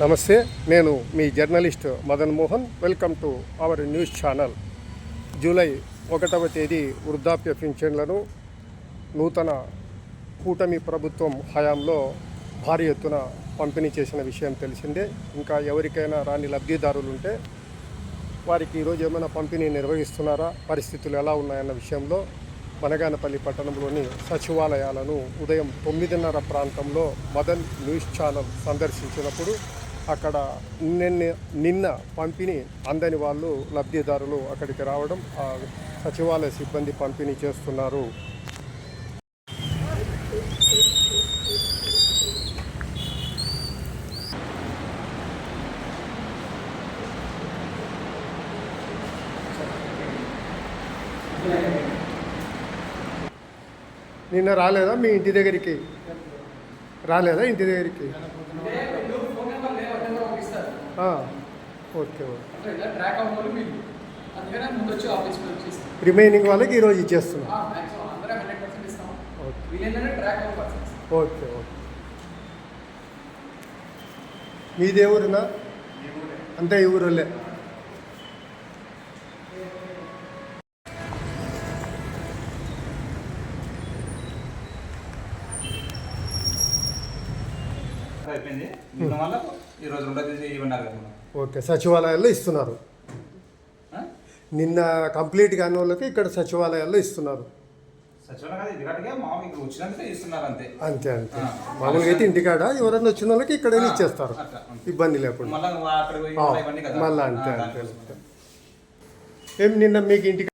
నమస్తే నేను మీ journalist Madan Mohan. Welcome to our news channel. July ఒకటవ తేదీ వృద్ధాప్య పింఛన్లను నూతన కూటమి ప్రభుత్వం హయాంలో భారీ ఎత్తున పంపిణీ చేసిన విషయం తెలిసిందే. ఇంకా ఎవరికైనా రాని లబ్ధిదారులు ఉంటే వారికి ఈరోజు ఏమైనా పంపిణీ నిర్వహిస్తున్నారా పరిస్థితులు ఎలా ఉన్నాయన్న విషయంలో మనగానపల్లి పట్టణంలోని సచివాలయాలను ఉదయం తొమ్మిదిన్నర ప్రాంతంలో మదన్ న్యూస్ ఛానల్ సందర్శించినప్పుడు అక్కడ నిన్న నిన్న పంపిణీ అందని వాళ్ళు లబ్ధిదారులు అక్కడికి రావడం ఆ సచివాలయ సిబ్బంది పంపిణీ చేస్తున్నారు. నిన్న రాలేదా? మీ ఇంటి దగ్గరికి? రాలేదా ఇంటి దగ్గరికి ఆ, ఓకే ఓకే ట్రాక్ అవ్వడం వల్ల వీళ్ళు అందుకనే ముందు వచ్చి ఆఫీస్కి వచ్చేస్తాం. రిమైనింగ్ వాళ్ళకి ఈరోజు ఇచ్చేస్తున్నాం. ఓకే. Okay okay. మీదే ఊరినా అంతే ఈ ఊరులే అయిపోయింది ఇవ్వడం వల్ల ఈ రోజు రెండో తేదీ ఇవ్వన్నారు. ఓకే సచివాలయాల్లో ఇస్తున్నారు? నిన్న కంప్లీట్ కాని వాళ్ళకి ఇక్కడ సచివాలయాల్లో ఇస్తున్నారు ఇక్కడ అంతే అంతే. మామూలుగా అయితే ఇంటికాడ ఎవరన్నా వచ్చిన వాళ్ళకి ఇక్కడైనా ఇచ్చేస్తారు. ఇబ్బంది లేకుండా మళ్ళీ అంతే, అంతే. ఏం నిన్న మీకు ఇంటికి